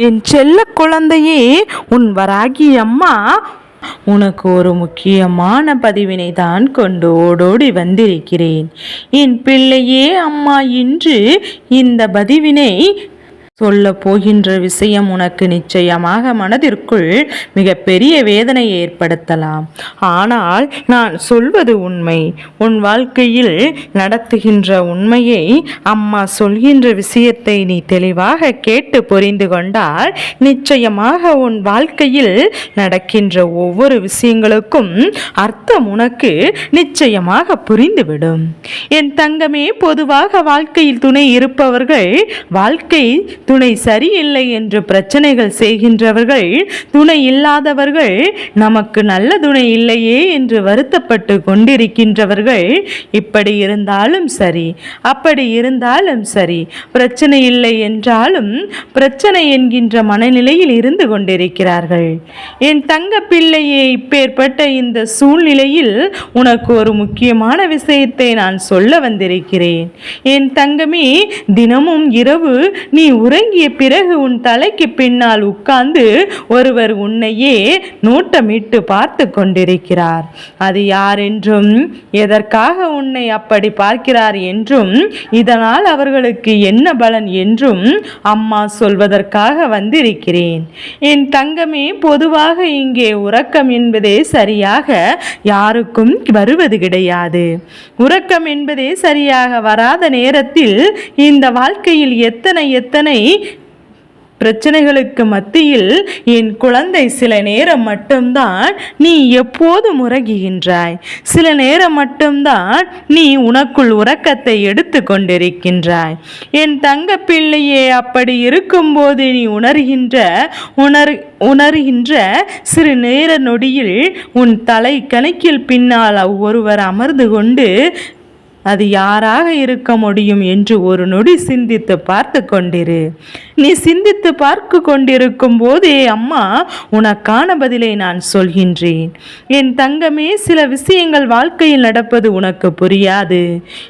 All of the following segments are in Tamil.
என் செல்ல குழந்தையே உன் வராகி அம்மா உனக்கு ஒரு முக்கியமான பதிவினை தான் கொண்டு ஓடோடி வந்திருக்கிறேன். என் பிள்ளையே அம்மா இன்று இந்த பதிவினை சொல்ல போகின்ற விஷயம் உனக்கு நிச்சயமாக மனதிற்குள் மிகப்பெரிய வேதனை ஏற்படுத்தலாம். ஆனால் நான் சொல்வது உண்மை. உன் வாழ்க்கையில் நடத்துகின்ற உண்மையை அம்மா சொல்கின்ற விஷயத்தை நீ தெளிவாக கேட்டு புரிந்து கொண்டால் நிச்சயமாக உன் வாழ்க்கையில் நடக்கின்ற ஒவ்வொரு விஷயங்களுக்கும் அர்த்தம் உனக்கு நிச்சயமாக புரிந்துவிடும். என் தங்கமே பொதுவாக வாழ்க்கையில் துணை இருப்பவர்கள் வாழ்க்கை துணை சரியில்லை என்று பிரச்சனைகள் செய்கின்றவர்கள் துணை இல்லாதவர்கள் நமக்கு நல்ல துணை இல்லையே என்று வருத்தப்பட்டு கொண்டிருக்கின்றவர்கள் இப்படி இருந்தாலும் சரி அப்படி இருந்தாலும் சரி பிரச்சனை இல்லை என்றாலும் பிரச்சனை என்கின்ற மனநிலையில் இருந்து கொண்டிருக்கிறார்கள். என் தங்க பிள்ளையே இப்பேற்பட்ட இந்த சூழ்நிலையில் உனக்கு ஒரு முக்கியமான விஷயத்தை நான் சொல்ல வந்திருக்கிறேன். என் தங்கமே தினமும் இரவு நீ உரை உறங்கிய பிறகு உன் தலைக்கு பின்னால் உட்கார்ந்து ஒருவர் உன்னையே நோட்டமிட்டு பார்த்து கொண்டிருக்கிறார். அது யார் என்றும் எதற்காக உன்னை அப்படி பார்க்கிறார் என்றும் இதனால் அவர்களுக்கு என்ன பலன் என்றும் அம்மா சொல்வதற்காக வந்திருக்கிறேன். என் தங்கமே பொதுவாக இங்கே உறக்கம் என்பதே சரியாக யாருக்கும் வருவது கிடையாது. உறக்கம் என்பதே சரியாக வராத நேரத்தில் இந்த வாழ்க்கையில் எத்தனை எத்தனை பிரச்சனைகளுக்கு மத்தியில் என் குழந்தை சில நேரம் மட்டும்தான் நீ எப்போதும் உறங்குகின்றாய் சில நேரம் மட்டும்தான் நீ உனக்குள் உறக்கத்தை எடுத்து கொண்டிருக்கின்றாய். என் தங்க பிள்ளையே அப்படி இருக்கும்போது நீ உணர்கின்ற உணர் உணர்கின்ற சிறு நேர நொடியில் உன் தலை கணக்கில் பின்னால் ஒருவர் அமர்ந்து கொண்டு அது யாராக இருக்க முடியும் என்று ஒரு நொடி சிந்தித்து பார்த்து கொண்டிரு. நீ சிந்தித்து பார்த்து கொண்டிருக்கும் போதே அம்மா உனக்கான பதிலை நான் சொல்கின்றேன். என் தங்கமே சில விஷயங்கள் வாழ்க்கையில் நடப்பது உனக்கு புரியாது.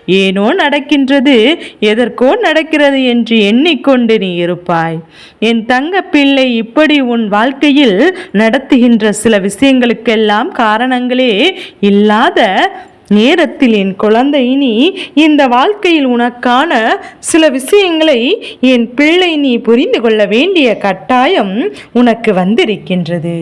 ஏனோ நடக்கின்றது எதற்கோ நடக்கிறது என்று எண்ணிக்கொண்டு நீ இருப்பாய். என் தங்க பிள்ளை இப்படி உன் வாழ்க்கையில் நடத்துகின்ற சில விஷயங்களுக்கெல்லாம் காரணங்களே இல்லாத நேரத்தில் என் குழந்தை நீ இந்த வாழ்க்கையில் உனக்கான சில விஷயங்களை என் பிள்ளை நீ புரிந்து கொள்ள வேண்டிய கட்டாயம் உனக்கு வந்திருக்கின்றது.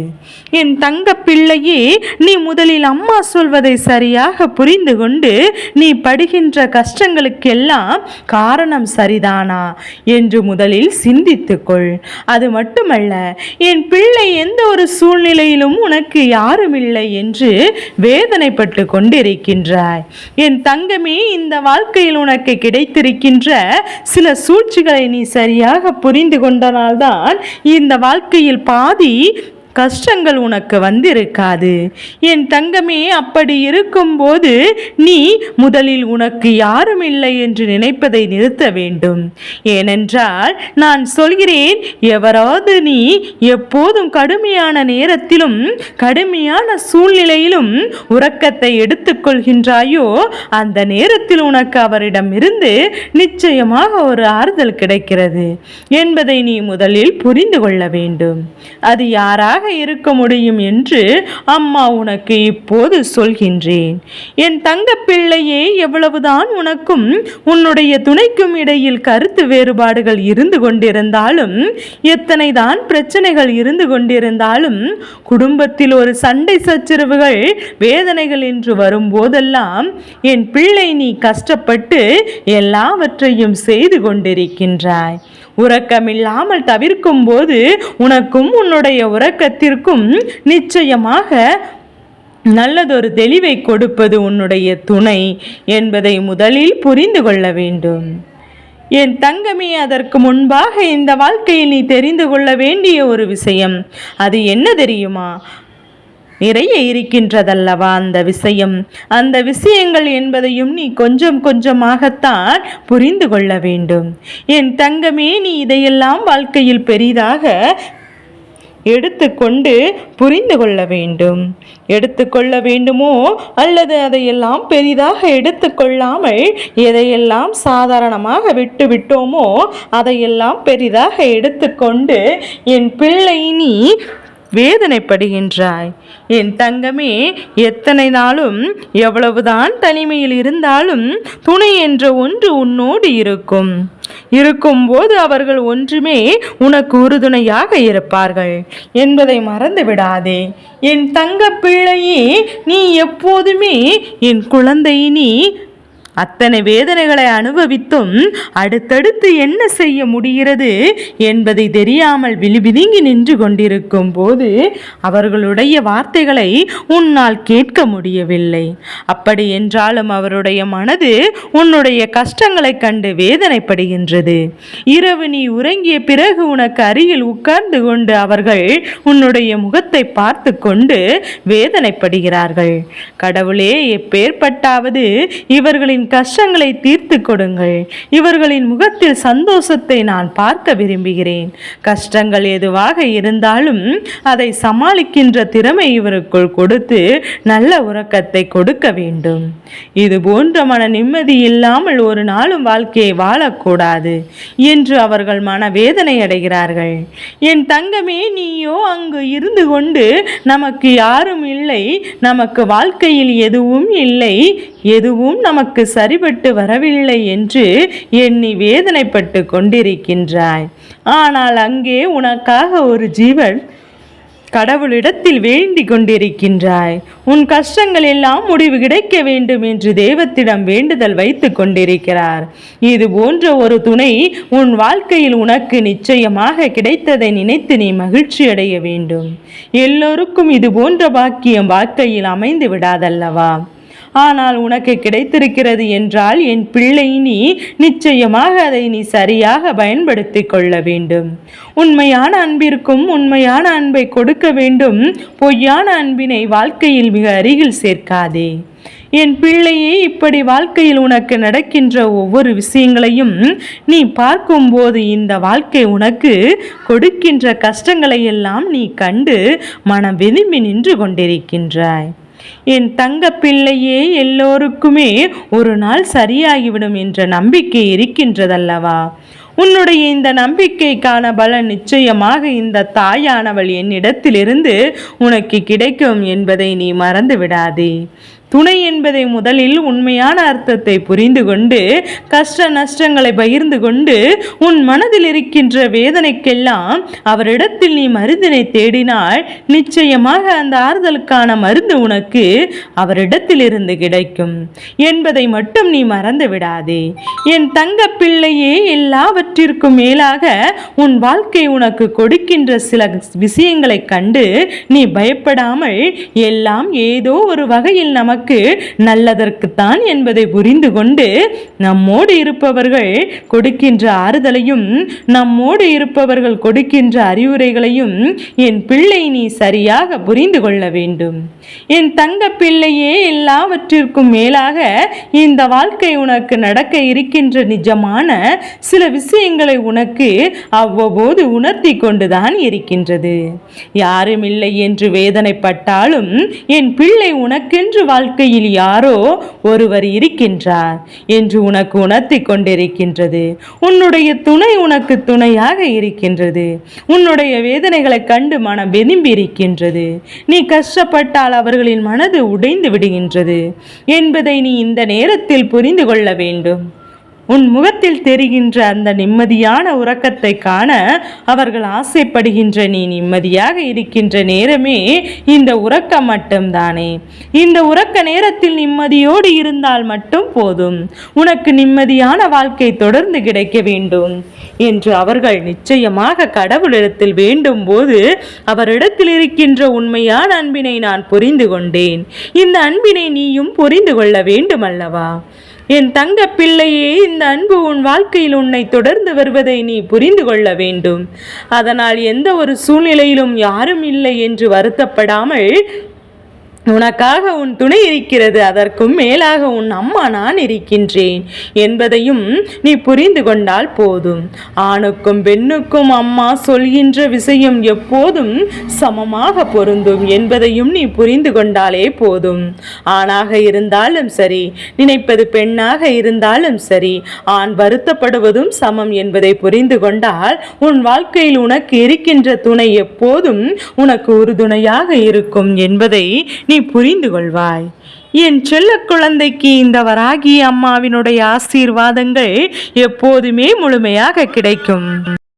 என் தங்க பிள்ளையே நீ முதலில் அம்மா சொல்வதை சரியாக புரிந்து கொண்டு நீ படுகின்ற கஷ்டங்களுக்கெல்லாம் காரணம் சரிதானா என்று முதலில் சிந்தித்துக்கொள். அது மட்டுமல்ல என் பிள்ளை எந்த ஒரு சூழ்நிலையிலும் உனக்கு யாரும் இல்லை என்று வேதனைப்பட்டு கொண்டிருக்கின்ற இருக்கின்றாய் என் தங்கமே இந்த வாழ்க்கையில் உனக்கு கிடைத்திருக்கின்ற சில சூழ்ச்சிகளை நீ சரியாக புரிந்து கொண்டனால்தான் இந்த வாழ்க்கையில் பாதி கஷ்டங்கள் உனக்கு வந்திருக்காது. என் தங்கமே அப்படி இருக்கும்போது நீ முதலில் உனக்கு யாரும் இல்லை என்று நினைப்பதை நிறுத்த வேண்டும். ஏனென்றால் நான் சொல்கிறேன் எவராவது நீ எப்போதும் கடுமையான நேரத்திலும் கடுமையான சூழ்நிலையிலும் உறக்கத்தை எடுத்துக்கொள்கின்றாயோ அந்த நேரத்தில் உனக்கு அவரிடமிருந்து நிச்சயமாக ஒரு ஆறுதல் கிடைக்கிறது என்பதை நீ முதலில் புரிந்து கொள்ள வேண்டும். அது யாராக இருக்க முடியும் என்று அம்மா உனக்கு இப்போது சொல்கின்றேன். என் தங்க பிள்ளையே எவ்வளவுதான் உனக்கும் உன்னுடைய துணைக்கும் இடையில் கருத்து வேறுபாடுகள் இருந்து கொண்டிருந்தாலும் எத்தனை தான் பிரச்சனைகள் இருந்து கொண்டிருந்தாலும் குடும்பத்தில் ஒரு சண்டை சச்சரவுகள் வேதனைகள் என்று வரும்போதெல்லாம் என் பிள்ளை நீ கஷ்டப்பட்டு எல்லாவற்றையும் செய்து கொண்டிருக்கின்றாய். உறக்கமில்லாமல் தவிர்க்கும் போது உனக்கும் உன்னுடைய உறக்க உறக்கத்திற்கும் நிச்சயமாக நல்லதொரு தெளிவை கொடுப்பது உன்னுடைய துணை என்பதை முதலில் புரிந்து கொள்ள வேண்டும். என் தங்கமே அதற்கு முன்பாக இந்த வாழ்க்கையில் நீ தெரிந்து கொள்ள வேண்டிய ஒரு விஷயம். அது என்ன தெரியுமா? நிறைய இருக்கின்றதல்லவா அந்த விஷயம். அந்த விஷயங்கள் என்பதையும் நீ கொஞ்சம் கொஞ்சமாகத்தான் புரிந்து கொள்ள வேண்டும். என் தங்கமே நீ இதையெல்லாம் வாழ்க்கையில் பெரிதாக எடுத்துக்கொண்டு புரிந்து கொள்ள வேண்டும். எடுத்துக்கொள்ள வேண்டுமோ அல்லது அதையெல்லாம் பெரிதாக எடுத்துக்கொள்ளாமல் எதையெல்லாம் சாதாரணமாக விட்டு விட்டோமோ அதையெல்லாம் பெரிதாக எடுத்துக்கொண்டு என் பிள்ளை நீ வேதனைப்படுகின்றாய். என் தங்கமே எத்தனை நாளும் எவ்வளவுதான் தனிமையில் இருந்தாலும் துணை என்ற ஒன்று உன்னோடு இருக்கும். இருக்கும்போது அவர்கள் ஒன்றுமே உனக்கு உறுதுணையாக இருப்பார்கள். என்பதை மறந்து விடாதே என் தங்க பிள்ளையே நீ எப்போதுமே என் குழந்தை நீ அத்தனை வேதனைகளை அனுபவித்தும் அடுத்தடுத்து என்ன செய்ய முடிகிறது என்பதை தெரியாமல் விழிபிதுங்கி நின்று கொண்டிருக்கும் போது அவர்களுடைய வார்த்தைகளை உன்னால் கேட்க முடியவில்லை. அப்படி என்றாலும் அவருடைய மனது உன்னுடைய கஷ்டங்களை கண்டு வேதனைப்படுகின்றது. இரவு நீ உறங்கிய பிறகு உனக்கு அருகில் உட்கார்ந்து கொண்டு அவர்கள் உன்னுடைய முகத்தை பார்த்து கொண்டு வேதனைப்படுகிறார்கள். கடவுளே எப்பேற்பட்டாவது இவர்களின் கஷ்டங்களை தீர்த்து கொடுங்கள். இவர்களின் முகத்தில் சந்தோஷத்தை நான் பார்க்க விரும்புகிறேன். கஷ்டங்கள் எதுவாக இருந்தாலும் அதை சமாளிக்கின்ற திறமை இவருக்குள் கொடுத்து நல்ல உறக்கத்தை கொடுக்க வேண்டும். இது போன்ற மன நிம்மதி இல்லாமல் ஒரு நாளும் வாழ்க்கையை வாழக்கூடாது என்று அவர்கள் மன வேதனை அடைகிறார்கள். என் தங்கமே நீயோ அங்கு இருந்து கொண்டு நமக்கு யாரும் இல்லை. நமக்கு வாழ்க்கையில் எதுவும் இல்லை. எதுவும் நமக்கு சரிபட்டு வரவில்லை என்று எண்ணி வேதனைப்பட்டு கொண்டிருக்கின்றாய். ஆனால் அங்கே உனக்காக ஒரு ஜீவன் கடவுளிடத்தில் வேண்டிக் கொண்டிருக்கின்றாய். உன் கஷ்டங்கள் எல்லாம் முடிவு கிடைக்க வேண்டும் என்று தெய்வத்திடம் வேண்டுதல் வைத்து கொண்டிருக்கிறார். இது போன்ற ஒரு துணை உன் வாழ்க்கையில் உனக்கு நிச்சயமாக கிடைத்ததை நினைத்து நீ மகிழ்ச்சி அடைய வேண்டும். எல்லோருக்கும் இது போன்ற பாக்கியம் வாழ்க்கையில் அமைந்து விடாதல்லவா? ஆனால் உனக்கு கிடைத்திருக்கிறது என்றால் என் பிள்ளை நீ நிச்சயமாக அதை நீ சரியாக பயன்படுத்தி கொள்ள வேண்டும். உண்மையான அன்பிற்கும் உண்மையான அன்பை கொடுக்க வேண்டும். பொய்யான அன்பினை வாழ்க்கையில் மிக அருகில் சேர்க்காதே. என் பிள்ளையே இப்படி வாழ்க்கையில் உனக்கு நடக்கின்ற ஒவ்வொரு விஷயங்களையும் நீ பார்க்கும்போது இந்த வாழ்க்கை உனக்கு கொடுக்கின்ற கஷ்டங்களை எல்லாம் நீ கண்டு மனம் வெதும்பி நின்று கொண்டிருக்கின்றாய். என் தங்க பிள்ளையே எல்லோருக்குமே ஒரு நாள் சரியாகிவிடும் என்ற நம்பிக்கை இருக்கின்றதல்லவா? உன்னுடைய இந்த நம்பிக்கைக்கான பலன் நிச்சயமாக இந்த தாயானவள் என்னிடத்திலிருந்து உனக்கு கிடைக்கும் என்பதை நீ மறந்து விடாதே துணை என்பதை முதலில் உண்மையான அர்த்தத்தை புரிந்து கொண்டு கஷ்ட நஷ்டங்களை பகிர்ந்து கொண்டு உன் மனதில் இருக்கின்ற வேதனைக்கெல்லாம் அவரிடத்தில் நீ மருந்தினை தேடினால் நிச்சயமாக அந்த ஆறுதலுக்கான மருந்து உனக்கு அவரிடத்திலிருந்து கிடைக்கும். என்பதை மட்டும் நீ மறந்து விடாதே. என் தங்க பிள்ளையே எல்லாவற்றிற்கும் மேலாக உன் வாழ்க்கை உனக்கு கொடுக்கின்ற சில விஷயங்களை கண்டு நீ பயப்படாமல் எல்லாம் ஏதோ ஒரு வகையில் நமக்கு நமக்கு நல்லதற்குத்தான் என்பதை புரிந்து கொண்டு நம்மோடு இருப்பவர்கள் கொடுக்கின்ற ஆறுதலையும் நம்மோடு இருப்பவர்கள் கொடுக்கின்ற அறிவுரைகளையும் என் பிள்ளை நீ சரியாக புரிந்து கொள்ள வேண்டும். என் தங்க பிள்ளையே எல்லாவற்றிற்கும் மேலாக இந்த வாழ்க்கை உனக்கு நடக்க இருக்கின்ற நிஜமான சில விஷயங்களை உனக்கு அவ்வப்போது உணர்த்தி கொண்டுதான் இருக்கின்றது. யாரும் இல்லை என்று வேதனைப்பட்டாலும் என் பிள்ளை உனக்கென்று வாழ்க்கை வாழ்க்கையில் யாரோ ஒருவர் இருக்கின்றார் என்று உனக்கு உணர்த்தி கொண்டிருக்கின்றது. உன்னுடைய துணை உனக்கு துணையாக இருக்கின்றது. உன்னுடைய வேதனைகளை கண்டு மனம் வெதும்பி இருக்கின்றது நீ கஷ்டப்பட்டால் அவர்களின் மனது உடைந்து விடுகின்றது என்பதை நீ இந்த நேரத்தில் புரிந்து கொள்ள வேண்டும். உன் முகத்தில் தெரிகின்ற அந்த நிம்மதியான உறக்கத்தை காண அவர்கள் ஆசைப்படுகின்ற நீ நிம்மதியாக இருக்கின்ற நேரமே இந்த உறக்கம் மட்டும்தானே. இந்த உறக்க நேரத்தில் நிம்மதியோடு இருந்தால் மட்டும் போதும். உனக்கு நிம்மதியான வாழ்க்கை தொடர்ந்து கிடைக்க வேண்டும் என்று அவர்கள் நிச்சயமாக கடவுளிடத்தில் வேண்டும் போது அவரிடத்தில் இருக்கின்ற உண்மையான அன்பினை நான் புரிந்து கொண்டேன். இந்த அன்பினை நீயும் புரிந்து கொள்ள வேண்டும் அல்லவா என் தங்க பிள்ளையே இந்த அன்பு உன் வாழ்க்கையில் உன்னை தொடர்ந்து வருவதை நீ புரிந்து கொள்ள வேண்டும். அதனால் எந்த ஒரு சூழ்நிலையிலும் யாரும் இல்லை என்று வருத்தப்படாமல் உனக்காக உன் துணை இருக்கிறது அதற்கும் மேலாக உன் அம்மா நான் இருக்கின்றேன் என்பதையும் நீ புரிந்து கொண்டால் போதும். ஆணுக்கும் பெண்ணுக்கும் அம்மா சொல்கின்ற விஷயம் எப்போதும் சமமாக பொருந்தும் என்பதையும் நீ புரிந்து கொண்டாலே போதும். ஆணாக இருந்தாலும் சரி நினைப்பது பெண்ணாக இருந்தாலும் சரி ஆண் வருத்தப்படுவதும் சமம் என்பதை புரிந்து கொண்டால் உன் வாழ்க்கையில் உனக்கு இருக்கின்ற துணை எப்போதும் உனக்கு உறுதுணையாக இருக்கும் என்பதை நீ புரிந்து கொள்வாய். என் செல்ல குழந்தைக்கு இந்த வராகி அம்மாவினுடைய ஆசீர்வாதங்கள் எப்போதுமே முழுமையாக கிடைக்கும்.